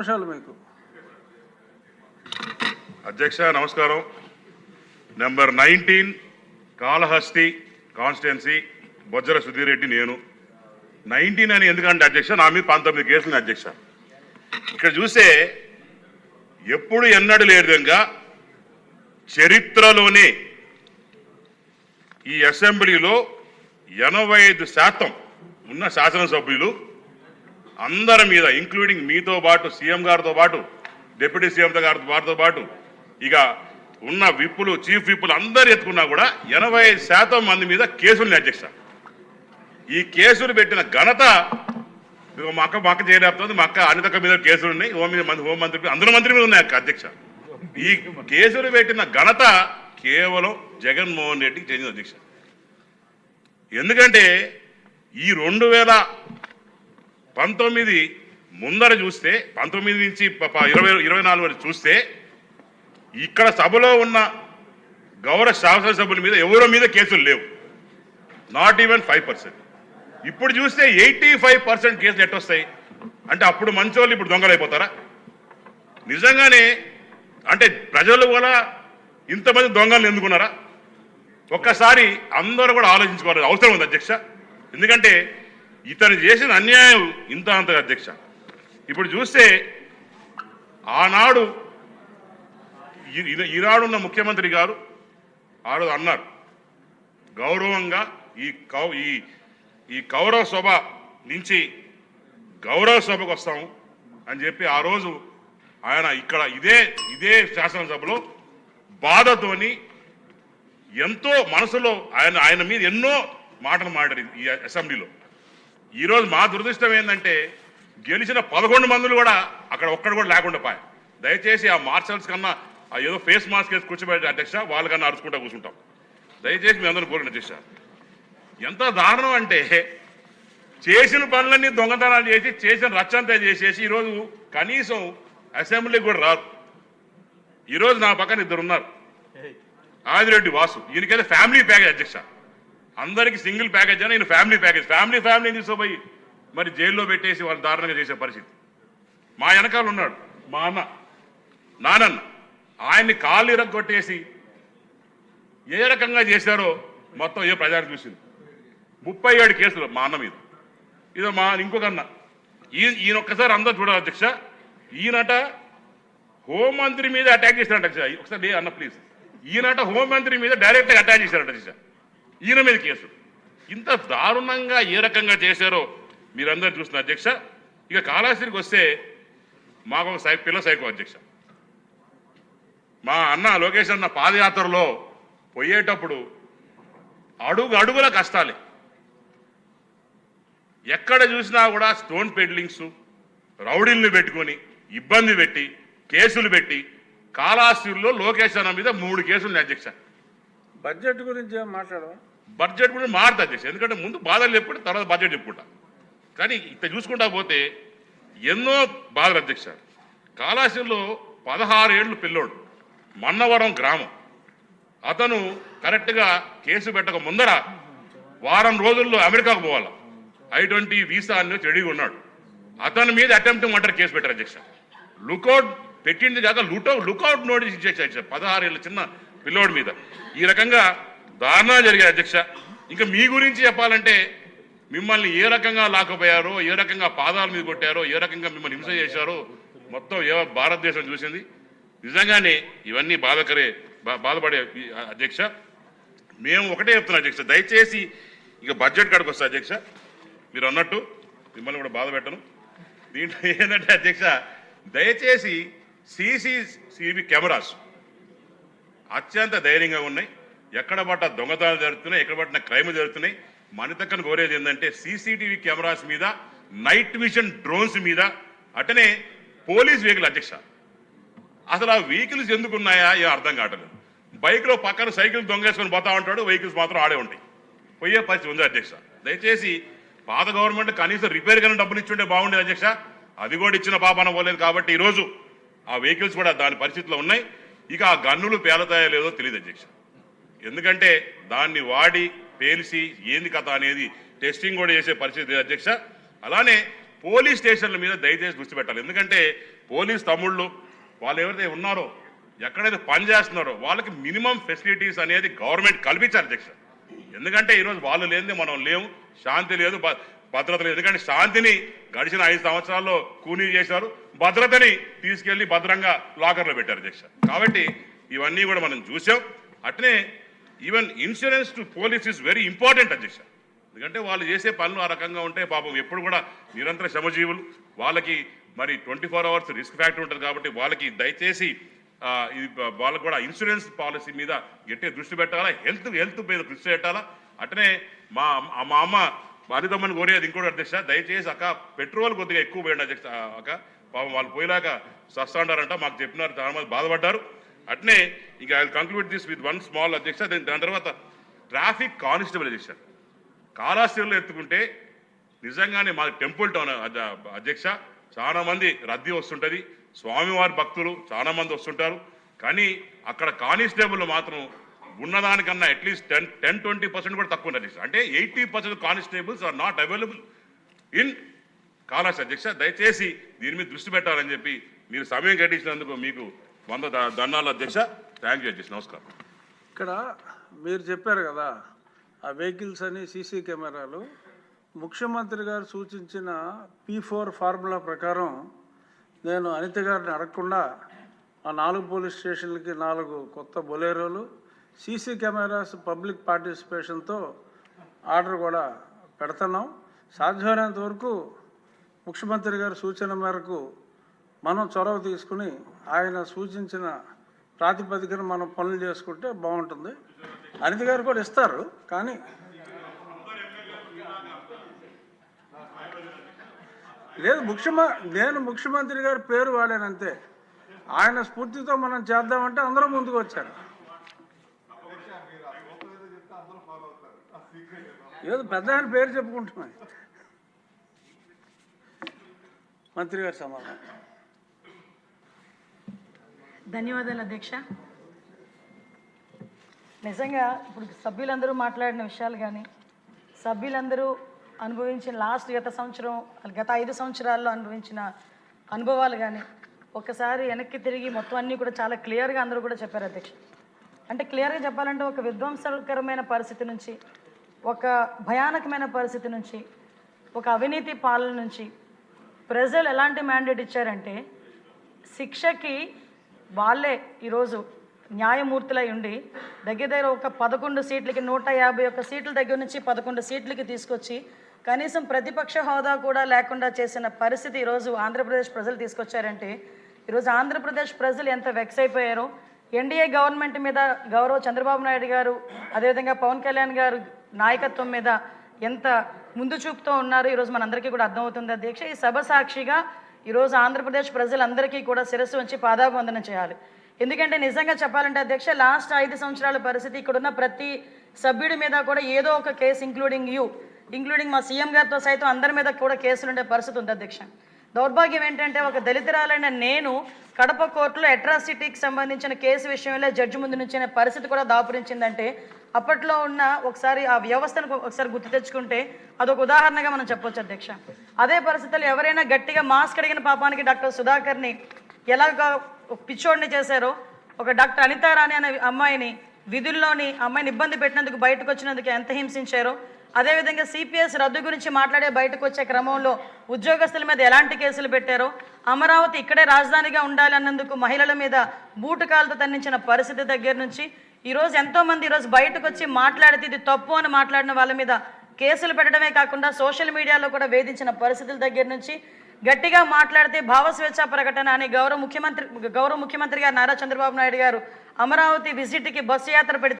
నిమిషాలు మీకు. అధ్యక్ష నమస్కారం. Number nineteen Kalahasti constituency Bojjala Sudheer Reddy నేను. నైన్టీన్ అని ఎందుకంటే అధ్యక్ష నా మీద పంతొమ్మిది కేసులు అధ్యక్ష. ఇక్కడ చూస్తే ఎప్పుడు ఎన్నడూ లేని విధంగా చరిత్రలోనే ఈ అసెంబ్లీలో ఎనభై ఐదు శాతం ఉన్న శాసనసభ్యులు అందరి మీద ఇంక్లూడింగ్ మీతో పాటు సీఎం గారితో పాటు డిప్యూటీ సీఎం గారితో వారితో పాటు ఇక ఉన్న విప్పులు చీఫ్ విప్పులు అందరు ఎత్తుకున్నా కూడా ఎనభై శాతం మంది మీద కేసులు అధ్యక్ష ఈ కేసులు పెట్టిన ఘనత ఇదిగో మా అక్క మా అక్క చేయలేపుతుంది మా అక్క అనితక్క మీద కేసులు ఉన్నాయి హోం మీద మంత్రి హోంమంత్రి అందరి మంత్రి మీద ఉన్నాయి అధ్యక్ష. ఈ కేసులు పెట్టిన ఘనత కేవలం జగన్మోహన్ రెడ్డికి చెందిన అధ్యక్ష. ఎందుకంటే ఈ రెండు వేల పంతొమ్మిది ముందర చూస్తే పంతొమ్మిది నుంచి ప- ఇరవై ఇరవై నాలుగు వరకు చూస్తే ఇక్కడ సభలో ఉన్న గౌరవ శాసనసభ్యుల మీద ఎవరో మీద కేసులు లేవు. నాట్ ఈవెన్ ఫైవ్ పర్సెంట్ ఇప్పుడు చూస్తే ఎయిటీ ఫైవ్ పర్సెంట్ కేసులు ఎట్టొస్తాయి? అంటే అప్పుడు మంచోళ్ళు ఇప్పుడు దొంగలు అయిపోతారా నిజంగానే అంటే ప్రజలు కూడా ఇంతమంది దొంగలు ఎందుకున్నారా? ఒక్కసారి అందరూ కూడా ఆలోచించుకోవాలి. అవసరం ఉంది అధ్యక్ష. ఎందుకంటే ఇతను చేసిన అన్యాయం ఇంత అంతగా అధ్యక్ష. ఇప్పుడు చూస్తే ఆనాడు ఈనాడున్న ముఖ్యమంత్రి గారు ఆడు అన్నారు గౌరవంగా ఈ కౌ ఈ ఈ కౌరవ సభ నుంచి గౌరవ సభకు వస్తాము అని చెప్పి ఆ రోజు ఆయన ఇక్కడ ఇదే ఇదే శాసనసభలో బాధతోని ఎంతో మనసులో ఆయన ఆయన మీద ఎన్నో మాటలు మాట్లాడి ఈ అసెంబ్లీలో. ఈరోజు మా దురదృష్టం ఏంటంటే గెలిచిన పదకొండు మందులు కూడా అక్కడ ఒక్కడు కూడా లేకుండా పాయ దయచేసి ఆ మార్షల్స్ కన్నా ఆ ఏదో ఫేస్ మాస్క్ వేసి కూర్చోబెట్టి అధ్యక్ష వాళ్ళకన్నా అరుచుకుంటా కూర్చుంటాం. దయచేసి మీ అందరూ కోరిన అధ్యక్ష ఎంత దారుణం అంటే చేసిన పనులన్నీ దొంగతనాలు చేసి చేసిన రచ్చంతా చేసేసి ఈరోజు కనీసం అసెంబ్లీకి కూడా రాదు. ఈరోజు నా పక్కన ఇద్దరు ఉన్నారు. ఆదిరెడ్డి వాసు ఈయనకైతే ఫ్యామిలీ ప్యాకేజ్ అధ్యక్ష. అందరికి సింగిల్ ప్యాకేజ్ అని ఫ్యామిలీ ప్యాకేజ్. ఫ్యామిలీ ఫ్యామిలీ తీసుకుపోయి మరి జైల్లో పెట్టేసి వాళ్ళు దారుణంగా చేసే పరిస్థితి. మా వెనకాల ఉన్నాడు మా అన్న నానన్న. ఆయన్ని కాళ్ళు ఇరగొట్టేసి ఏ రకంగా చేశారో మొత్తం ఏ ప్రజలు చూసింది. ముప్పై ఏడు కేసులు మా అన్న మీద. ఇదో మా ఇంకొక అన్న. ఈయన ఈయన ఒక్కసారి అందరూ చూడాలి అధ్యక్ష. ఈయనట హోంమంత్రి మీద అటాక్ చేశారంట అధ్యక్ష. ఒకసారి అన్న ప్లీజ్ ఈయనట హోంమంత్రి మీద డైరెక్ట్గా అటాక్ చేశారంట అధ్యక్ష. ఈయన మీద కేసు. ఇంత దారుణంగా ఏ రకంగా చేశారో మీరందరూ చూస్తున్న అధ్యక్ష. ఇక కాళాశ్రీకి వస్తే మాకు ఒక సై పిల్ల సైకో అధ్యక్ష. మా అన్న లోకేష్ అన్న పాదయాత్రలో పోయేటప్పుడు అడుగు అడుగుల కష్టాలే. ఎక్కడ చూసినా కూడా స్టోన్ పెడ్లింగ్స్ రౌడీల్ని పెట్టుకొని ఇబ్బంది పెట్టి కేసులు పెట్టి కాళాశ్రీలో లోకేష్ అన్న మీద మూడు కేసులు అధ్యక్ష. బడ్జెట్ గురించి ఏం మాట్లాడవా? బడ్జెట్ కూడా మారుతా అధ్యక్ష ఎందుకంటే ముందు బాధలు చెప్పుకుంటే తర్వాత బడ్జెట్ చెప్పుకుంటా. కానీ ఇంత చూసుకుంటా పోతే ఎన్నో బాధలు అధ్యక్ష. కాళాశంలో పదహారు ఏళ్ళు పిల్లోడు. మన్నవరం గ్రామం. అతను కరెక్ట్గా కేసు పెట్టక ముందర వారం రోజుల్లో అమెరికాకు పోవాలి. ఐ ట్వంటీ వీసా అని రెడీగా ఉన్నాడు. అతని మీద అటెంప్ట్ మర్డర్ కేసు పెట్టారు అధ్యక్ష. లుకౌట్ పెట్టింది కాక లుటౌ లుకౌట్ నోటీస్ ఇచ్చేసి అధ్యక్ష. పదహారు ఏళ్ళ చిన్న పిల్లోడి మీద. ఈ రకంగా దారుణ జరిగాయి అధ్యక్ష. ఇంకా మీ గురించి చెప్పాలంటే మిమ్మల్ని ఏ రకంగా లాకపోయారో ఏ రకంగా పాదాల మీద కొట్టారో ఏ రకంగా మిమ్మల్ని హింస చేశారో మొత్తం ఏ భారతదేశం చూసింది. నిజంగానే ఇవన్నీ బాధకరే బా- బాధపడే అధ్యక్ష. మేము ఒకటే చెప్తున్నాం అధ్యక్ష దయచేసి ఇక బడ్జెట్ కాడికి వస్తా అధ్యక్ష. మీరు అన్నట్టు మిమ్మల్ని కూడా బాధ పెట్టను. దీంట్లో ఏంటంటే అధ్యక్ష దయచేసి సీసీసీవీ కెమెరాస్ అత్యంత ధైర్యంగా ఉన్నాయి. ఎక్కడ పట్ట దొంగతనాలు జరుగుతున్నాయి ఎక్కడ పట్టిన క్రైమ్ జరుగుతున్నాయి. మన దగ్గర కోరేది ఏంటంటే సీసీటీవీ కెమెరాస్ మీద నైట్ విజన్ డ్రోన్స్ మీద అటనే పోలీస్ వెహికల్ అధ్యక్ష. అసలు ఆ వెహికల్స్ ఎందుకు ఉన్నాయా ఏ అర్థం కావట్లేదు. బైక్లో పక్కన సైకిల్ దొంగేసుకొని పోతా ఉంటాడు వెహికల్స్ మాత్రం ఆడే ఉంటాయి. పోయే పరిస్థితి ఉంది అధ్యక్ష. దయచేసి పాత గవర్నమెంట్ కనీసం రిపేర్ కన్నా డబ్బులు ఇచ్చుంటే బాగుండేది అధ్యక్ష. అది కూడా ఇచ్చిన పాపన పోలేదు కాబట్టి ఈరోజు ఆ వెహికల్స్ కూడా దాని పరిస్థితిలో ఉన్నాయి. ఇక ఆ గన్నులు పేలతాయో లేదో తెలియదు అధ్యక్ష. ఎందుకంటే దాన్ని వాడి పేల్చి ఏంది కథ అనేది టెస్టింగ్ కూడా చేసే పరిస్థితి అధ్యక్ష. అలానే పోలీస్ స్టేషన్ల మీద దయచేసి దృష్టి పెట్టాలి. ఎందుకంటే పోలీస్ తమ్ముళ్ళు వాళ్ళు ఎవరైతే ఉన్నారో ఎక్కడైతే పని చేస్తున్నారో వాళ్ళకి మినిమం ఫెసిలిటీస్ అనేది గవర్నమెంట్ కల్పించాలి అధ్యక్ష. ఎందుకంటే ఈరోజు వాళ్ళు లేనిదే మనం లేము. శాంతి లేదు భద్రత లేదు. ఎందుకంటే శాంతిని గడిచిన ఐదు సంవత్సరాల్లో కూనీ చేశారు. భద్రతని తీసుకెళ్ళి భద్రంగా లాకర్లో పెట్టారు అధ్యక్ష. కాబట్టి ఇవన్నీ కూడా మనం చూసాం. అట్నే even insurance to police is very important అధ్యక్ష. ఎందుకంటే వాళ్ళు చేసే పనులు ఆ రకంగా ఉంటే పాపం ఎప్పుడు కూడా నిరంతర శ్రమజీవులు వాళ్ళకి మరి twenty four hours risk factor ఉంటుంది కాబట్టి వాళ్ళకి దయచేసి ఇది వాళ్ళకు కూడా ఇన్సూరెన్స్ పాలసీ మీద గట్టిగా దృష్టి పెట్టాలా? హెల్త్ హెల్త్ మీద దృష్టి పెట్టాలా? అట్నే మా అమ్మ- మా అమ్మ బాధితమ్మని కోరేది ఇంకోటి అధ్యక్ష దయచేసి అక్క పెట్రోల్ కొద్దిగా ఎక్కువ పోయండి అధ్యక్ష అక్క. పాపం వాళ్ళు పోయినాక సస్తాండారంట మాకు చెప్పినారు చాలా మంది బాధపడ్డారు. అట్నే ఇక I conclude this with one small అధ్యక్ష దాని దాని తర్వాత ట్రాఫిక్ కానిస్టేబుల్ అధ్యక్ష కాళాశ్రీలో ఎత్తుకుంటే నిజంగానే మా టెంపుల్ టౌన్ అధ్యక్ష. చాలామంది రద్దీ వస్తుంటుంది. స్వామివారి భక్తులు చాలామంది వస్తుంటారు. కానీ అక్కడ కానిస్టేబుల్ మాత్రం ఉన్నదానికన్నా at least ten ten twenty percent కూడా తక్కువ ఉంది అధ్యక్ష అంటే eighty percent constables are not available in కాలాస్ అధ్యక్ష దయచేసి దీని మీద దృష్టి పెట్టాలని చెప్పి మీరు సమయం గడించినందుకు మీకు వంద ద- దండాలు అధ్యక్ష థ్యాంక్ యూ అధ్యక్ష నమస్కారం. ఇక్కడ మీరు చెప్పారు కదా ఆ వెహికల్స్ అని సీసీ కెమెరాలు. ముఖ్యమంత్రి గారు సూచించిన పీ ఫోర్ ఫార్ములా ప్రకారం నేను అనిత గారిని అడగకుండా ఆ నాలుగు పోలీస్ స్టేషన్లకి నాలుగు కొత్త బొలేరోలు సీసీ కెమెరాస్ పబ్లిక్ పార్టిసిపేషన్తో ఆర్డర్ కూడా పెడుతున్నాం. సాధ్యమైనంత వరకు ముఖ్యమంత్రి గారి సూచన మేరకు మనం చొరవ తీసుకుని ఆయన సూచించిన ప్రాతిపదికన మనం పనులు చేసుకుంటే బాగుంటుంది. అనిత గారు కూడా ఇస్తారు కానీ లేదు ముఖ్యమ నేను ముఖ్యమంత్రి గారి పేరు వాడానంతే. ఆయన స్ఫూర్తితో మనం చేద్దామంటే అందరూ ముందుకు వచ్చారు. ఏదో పెద్ద ఆయన పేరు చెప్పుకుంటున్నాను మంత్రి గారి సమాధానం. ధన్యవాదాలు అధ్యక్ష. నిజంగా ఇప్పుడు సభ్యులందరూ మాట్లాడిన విషయాలు కానీ సభ్యులందరూ అనుభవించిన లాస్ట్ గత సంవత్సరం గత ఐదు సంవత్సరాల్లో అనుభవించిన అనుభవాలు కానీ ఒకసారి వెనక్కి తిరిగి మొత్తం అన్నీ కూడా చాలా క్లియర్గా అందరూ కూడా చెప్పారు అధ్యక్ష. అంటే క్లియర్గా చెప్పాలంటే ఒక విధ్వంసకరమైన పరిస్థితి నుంచి ఒక భయానకమైన పరిస్థితి నుంచి ఒక అవినీతి పాలన నుంచి ప్రజలు ఎలాంటి మ్యాండేట్ ఇచ్చారంటే శిక్షకి వాళ్ళే ఈరోజు న్యాయమూర్తులై ఉండి దగ్గర దగ్గర ఒక పదకొండు సీట్లకి నూట యాభై ఒక్క సీట్ల దగ్గర నుంచి పదకొండు సీట్లకి తీసుకొచ్చి కనీసం ప్రతిపక్ష హోదా కూడా లేకుండా చేసిన పరిస్థితి ఈరోజు ఆంధ్రప్రదేశ్ ప్రజలు తీసుకొచ్చారంటే ఈరోజు ఆంధ్రప్రదేశ్ ప్రజలు ఎంత వెక్స్ అయిపోయారో ఎన్డీఏ గవర్నమెంట్ మీద గౌరవ చంద్రబాబు నాయుడు గారు అదేవిధంగా పవన్ కళ్యాణ్ గారు నాయకత్వం మీద ఎంత ముందు చూపుతో ఉన్నారు ఈరోజు మనందరికీ కూడా అర్థమవుతుంది. దీక్ష ఈ సభ సాక్షిగా ఈరోజు ఆంధ్రప్రదేశ్ ప్రజలందరికీ కూడా శిరస్సు ఉంచి పాదాభివందనం చేయాలి. ఎందుకంటే నిజంగా చెప్పాలంటే అధ్యక్ష లాస్ట్ ఐదు సంవత్సరాల పరిస్థితి ఇక్కడున్న ప్రతి సభ్యుడి మీద కూడా ఏదో ఒక కేసు ఇంక్లూడింగ్ యూ ఇంక్లూడింగ్ మా సీఎం గారితో సైతం అందరి మీద కూడా కేసులు ఉండే పరిస్థితి ఉంది అధ్యక్ష. దౌర్భాగ్యం ఏంటంటే ఒక దళితురాలైన నేను కడప కోర్టులో అట్రాసిటీకి సంబంధించిన కేసు విషయంలో జడ్జి ముందు నుంచిన పరిస్థితి కూడా దాపురించిందంటే అప్పట్లో ఉన్న ఒకసారి ఆ వ్యవస్థను ఒకసారి గుర్తు తెచ్చుకుంటే అదొక ఉదాహరణగా మనం చెప్పొచ్చు అధ్యక్ష. అదే పరిస్థితుల్లో ఎవరైనా గట్టిగా మాస్క్ అడిగిన పాపానికి డాక్టర్ సుధాకర్ని ఎలాగ ఒక పిచ్చోడిని చేశారో ఒక డాక్టర్ అనితారాణి అనే అమ్మాయిని విధుల్లోని అమ్మాయిని ఇబ్బంది పెట్టినందుకు బయటకు వచ్చినందుకు ఎంత హింసించారో అదేవిధంగా సిపిఎస్ రద్దు గురించి మాట్లాడే బయటకు వచ్చే క్రమంలో ఉద్యోగస్తుల మీద ఎలాంటి కేసులు పెట్టారో అమరావతి ఇక్కడే రాజధానిగా ఉండాలన్నందుకు మహిళల మీద బూటకాలతో తన్నించిన పరిస్థితి దగ్గర నుంచి ఈరోజు ఎంతోమంది ఈరోజు బయటకు వచ్చి మాట్లాడితే ఇది తప్పు అని మాట్లాడిన వాళ్ళ మీద కేసులు పెట్టడమే కాకుండా సోషల్ మీడియాలో కూడా వేధించిన పరిస్థితుల దగ్గర నుంచి గట్టిగా మాట్లాడితే భావ స్వేచ్ఛ ప్రకటన అని గౌరవ ముఖ్యమంత్రి గౌరవ ముఖ్యమంత్రి గారు నారా చంద్రబాబు నాయుడు గారు అమరావతి విజిట్కి బస్సు యాత్ర పెడితే